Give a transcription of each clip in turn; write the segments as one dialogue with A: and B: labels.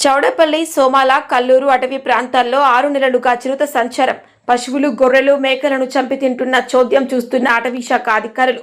A: చౌడపల్లి సోమాల కల్లూరు అటవీ ప్రాంతాల్లో ఆరు నెలలుగా చిరుత సంచారం. పశువులు గొర్రెలు మేకలను చంపి తింటున్న చోద్యం చూస్తున్న అటవీ శాఖ అధికారులు.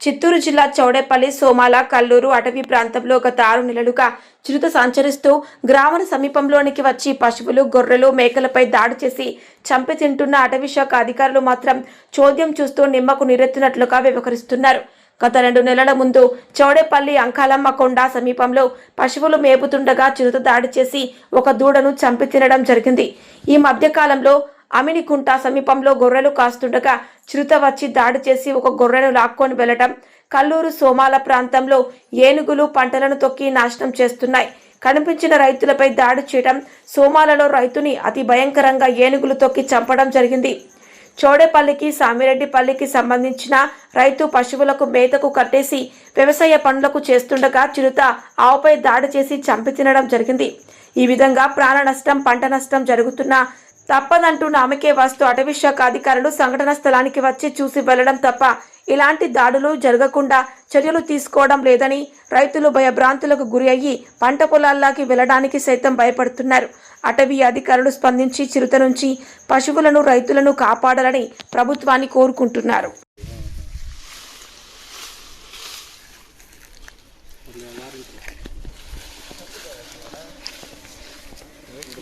A: చిత్తూరు జిల్లా చౌడేపల్లి సోమాల కల్లూరు అటవీ ప్రాంతంలో గత ఆరు నెలలుగా చిరుత సంచరిస్తూ గ్రామం సమీపంలోనికి వచ్చి పశువులు గొర్రెలు మేకలపై దాడి చేసి చంపి తింటున్న అటవీ శాఖ అధికారులు మాత్రం చోద్యం చూస్తూ నిమ్మకు నీరెత్తినట్లుగా వ్యవహరిస్తున్నారు. గత రెండు నెలల ముందు చౌడేపల్లి అంకాలమ్మ కొండ సమీపంలో పశువులు మేపుతుండగా చిరుత దాడి చేసి ఒక దూడను చంపి తినడం జరిగింది. ఈ మధ్యకాలంలో అమినికుంట సమీపంలో గొర్రెలు కాస్తుండగా చిరుత వచ్చి దాడి చేసి ఒక గొర్రెను లాక్కొని వెళ్ళడం కల్లూరు సోమాల ప్రాంతంలో ఏనుగులు పంటలను తొక్కి నాశనం చేస్తున్నాయి. కనిపించిన రైతులపై దాడి చేయడం సోమాలలో రైతుని అతి భయంకరంగా ఏనుగులు తొక్కి చంపడం జరిగింది. చౌడేపల్లికి సామిరెడ్డిపల్లికి సంబంధించిన రైతు పశువులకు మేతకు కట్టేసి వ్యవసాయ పనులకు చేస్తుండగా చిరుత ఆవుపై దాడి చేసి చంపి తినడం జరిగింది. ఈ విధంగా ప్రాణ నష్టం పంట నష్టం జరుగుతున్న తప్పదంటూ నామకే వస్తూ. అటవీ శాఖ అధికారులు సంఘటన స్థలానికి వచ్చి చూసి వెళ్ళడం తప్ప ఇలాంటి దాడులు జరగకుండా చర్యలు తీసుకోవడం లేదని రైతులు భయభ్రాంతులకు గురి అయ్యి పంట పొలాల్లోకి వెళ్ళడానికి సైతం భయపడుతున్నారు. అటవీ అధికారులు స్పందించి చిరుత నుంచి పశువులను రైతులను కాపాడాలని ప్రభుత్వాన్ని కోరుకుంటున్నారు.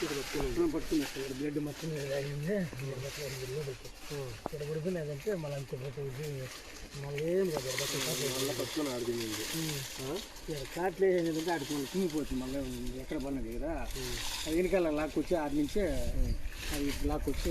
B: బ్లడ్ మొత్తం అయింది ఇక్కడ పడిపోయినదంటే మళ్ళీ అంత మళ్ళీ ఏం కాదు కాట్లు వేసేదంటే అడికి మళ్ళీ మళ్ళీ ఎక్కడ పడినది కదా అది వెనకాల లాక్కొచ్చి ఆడి నుంచే అది లాక్కొచ్చి